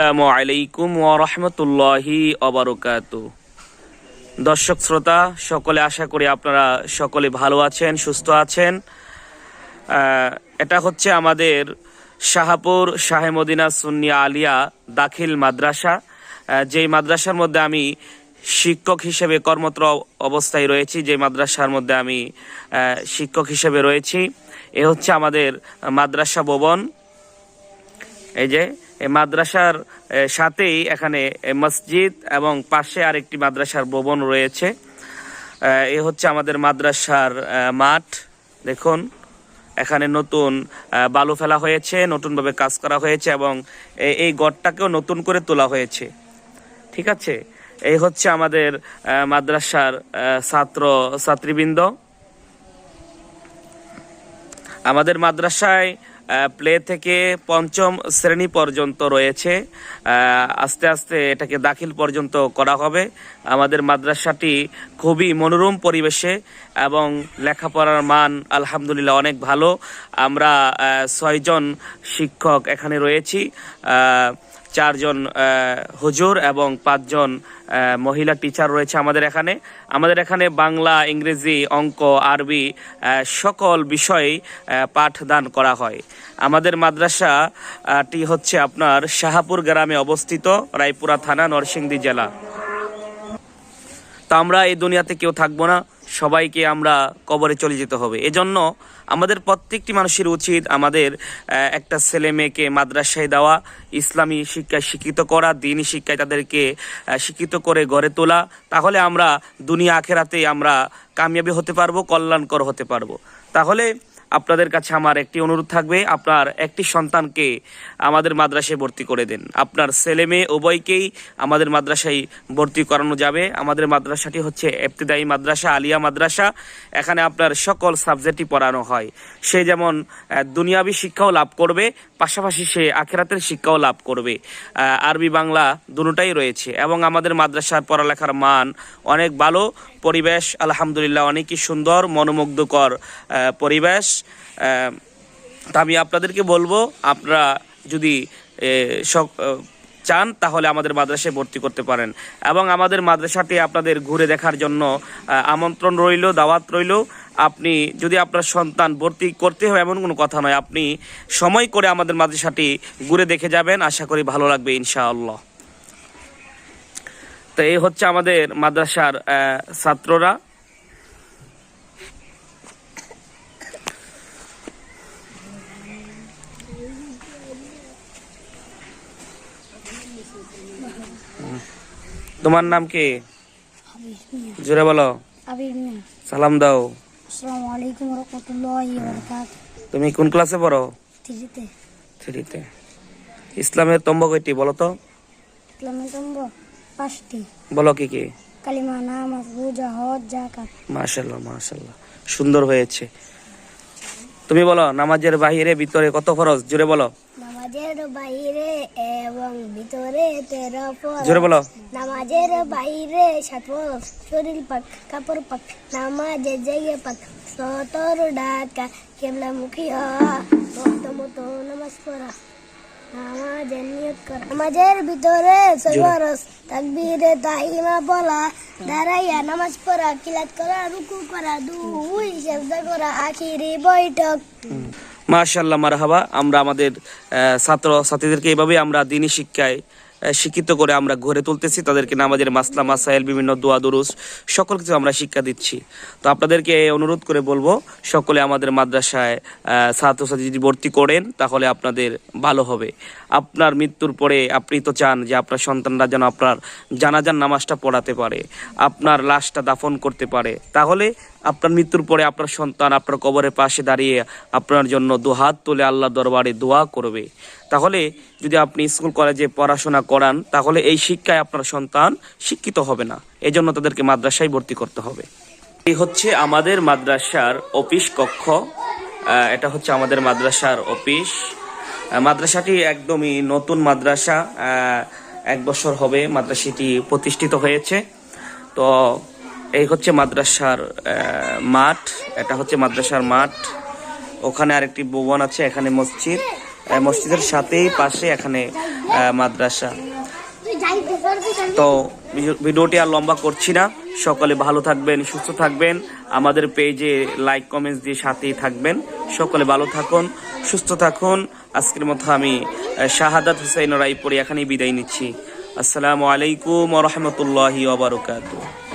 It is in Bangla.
আসসালামু আলাইকুম ওরহমতুল্লাহি অবরকাত দর্শক শ্রোতা, সকলে আশা করি আপনারা সকলে ভালো আছেন, সুস্থ আছেন। এটা হচ্ছে আমাদের শাহাপুর শাহে মদিনা সুন্নিয়া আলিয়া দাখিল মাদ্রাসা। যেই মাদ্রাসার মধ্যে আমি শিক্ষক হিসেবে কর্মরত অবস্থায় রয়েছি যে মাদ্রাসার মধ্যে আমি শিক্ষক হিসেবে রয়েছি, এ হচ্ছে আমাদের মাদ্রাসা ভবন। এই যে মাদ্রাসার সাথেই এখানে মসজিদ এবং পাশে আরেকটি মাদ্রাসার ভবন রয়েছে। এ হচ্ছে আমাদের মাদ্রাসার মাঠ। দেখুন, এখানে নতুন বালু ফেলা হয়েছে, নতুনভাবে কাজ করা হয়েছে এবং এই গড়টাকেও নতুন করে তোলা হয়েছে। ঠিক আছে? এই হচ্ছে আমাদের মাদ্রাসার ছাত্র, ছাত্রীবৃন্দ। আমাদের মাদ্রাসায় প্লে থেকে পঞ্চম শ্রেণি পর্যন্ত রয়েছে। আস্তে আস্তে এটাকে দাখিল পর্যন্ত করা হবে। আমাদের মাদ্রাসাটি খুবই মনোরম পরিবেশে এবং লেখাপড়ার মান আলহামদুলিল্লাহ অনেক ভালো। আমরা ছয়জন শিক্ষক এখানে রয়েছি। চারজন হুজুর এবং পাঁচজন মহিলা টিচার রয়েছে আমাদের এখানে। আমাদের এখানে বাংলা, ইংরেজি, অঙ্ক, আরবি সকল বিষয়ে পাঠদান করা হয়। আমাদের মাদ্রাসাটি হচ্ছে আপনার শাহাপুর গ্রামে অবস্থিত, রায়পুরা থানা, নরসিংদী জেলা। তো আমরা এই দুনিয়াতে কেউ থাকব না। সবাইকে আমরা কবরে চলে যেতে হবে। এজন্য আমাদের প্রত্যেকটি মানুষের উচিত আমাদের একটা ছেলে মেয়েকে মাদ্রাসায় দেওয়া, ইসলামী শিক্ষায় শিক্ষিত করা দিনই শিক্ষায় তাদেরকে শিক্ষিত করে গড়ে তোলা, তাহলে আমরা দুনিয়া আখেরাতে আমরা কামিয়াবি হতে পারব, কল্যাণকর হতে পারব। তাহলে আপনাদের কাছে আমার একটি অনুরোধ থাকবে, আপনার একটি সন্তানকে আমাদের মাদ্রাসায় ভর্তি করে দেন। আপনার ছেলে মেয়ে উভয়কেই আমাদের মাদ্রাসায় ভর্তি করানো যাবে। আমাদের মাদ্রাসাটি হচ্ছে এফতেদায়ী মাদ্রাসা, আলিয়া মাদ্রাসা। এখানে আপনার সকল সাবজেক্টই পড়ানো হয়। সে যেমন দুনিয়াবী শিক্ষাও লাভ করবে, পাশাপাশি সে আখেরাতের শিক্ষাও লাভ করবে। আরবি, বাংলা দুটোটাই রয়েছে এবং আমাদের মাদ্রাসার পড়ালেখার মান অনেক ভালো। পরিবেশ, আলহামদুলিল্লাহ, অনেকই সুন্দর, মনোমুগ্ধকর পরিবেশ। তা আমি আপনাদেরকে বলব, আপনারা যদি চান, তাহলে আমাদের মাদ্রাসায় ভর্তি করতে পারেন। এবং আমাদের মাদ্রাসাটি আপনাদের ঘুরে দেখার জন্য আমন্ত্রণ রইল, দাওয়াত রইল। আপনি, যদি আপনার সন্তান ভর্তি করতে হবে এমন কোনো কথা নয়, আপনি সময় করে আমাদের মাদ্রাসাটি ঘুরে দেখে যাবেন, আশা করি ভালো লাগবে, ইনশাআল্লাহ। তো এই হচ্ছে আমাদের মাদ্রাসার ছাত্ররা। তোমার নাম কি? জোরে বলো। সালাম দাও। তুমি কোন ক্লাসে পড়ো? থ্রিতে। ইসলামের তম্ব কয়টি বলো তো? ইসলামের তম্ব পাঁচটি। বলো কি কি? কালিমা নামাজ রোজা হজ জাকাত মাশাল্লাহ মাশাল্লাহ সুন্দর হয়েছে। তুমি বলো নামাজের বাহিরে ভিতরে কত ফরজ? জোরে বলো। নামাজের বাইরে এবং ভিতরে তেরো ফরজ। জোরে বলো। নামাজের বাইরে সাত ফরজ। শরীর পাক কাপড় পাক নামাজের জায়গা পাক। সতর ডাকা কেবলা মুখী হওয়া মত নামাজ পড়া। নামাজের নিয়ত করা। নামাজের ভিতরে সবরস তাকবীরে তাহিমা বলা। দাঁড়াইয়া নামাজ পড়া কিলাত করা রুকু করা দুই সেজদা করা আখিরি বৈঠক। মাশাল্লাহ মারহাবা। আমরা আমাদের ছাত্র ছাত্রীদেরকে এইভাবে আমরা দিনী শিক্ষায় শিক্ষিত করে আমরা গড়ে তুলতেছি। তাদেরকে নামাজের মাসলা, মাসাইল, বিভিন্ন দোয়া, দুরুস, সকল কিছু আমরা শিক্ষা দিচ্ছি। তো আপনাদেরকে অনুরোধ করে বলব, সকলে আমাদের মাদ্রাসায় ছাত্রছাত্রী যদি ভর্তি করেন, তাহলে আপনাদের ভালো হবে। আপনার মৃত্যুর পরে আপনি তো চান যে আপনার সন্তানরা যেন আপনার জানাজান নামাজটা পড়াতে পারে, আপনার লাশটা দাফন করতে পারে। তাহলে আপনার মৃত্যুর পরে আপনার সন্তান আপনার কবরের পাশে দাঁড়িয়ে আপনার জন্য দুহাত তুলে আল্লাহ দরবারে দোয়া করবে। তাহলে যদি আপনি স্কুল, কলেজে পড়াশোনা করান, তাহলে এই শিক্ষায় আপনার সন্তান শিক্ষিত হবে না। এজন্য তাদেরকে মাদ্রাসায় ভর্তি করতে হবে। এই হচ্ছে আমাদের মাদ্রাসার অফিস কক্ষ। এটা হচ্ছে আমাদের মাদ্রাসার অফিস। মাদ্রাসাটি একদমই নতুন মাদ্রাসা। এক বছর হবে মাদ্রাসাটি প্রতিষ্ঠিত হয়েছে। তো এই হচ্ছে মাদ্রাসার মাঠ, এটা হচ্ছে মাদ্রাসার মাঠ। ওখানে আরেকটি ভবন আছে, এখানে মসজিদ। মসজিদের সাথেই পাশে এখানে মাদ্রাসা। তো ভিডিও- ভিডিওটি আর লম্বা করছি না। সকলে ভালো থাকবেন, সুস্থ থাকবেন। আমাদের পেজে লাইক, কমেন্টস দিয়ে সাথেই থাকবেন। সকলে ভালো থাকুন, সুস্থ থাকুন। আজকের মতো আমি শাহাদাত হুসাইন রায়পুরি এখানেই বিদায় নিচ্ছি। আসসালামু আলাইকুম রহমতুল্লাহি ওবরকাতু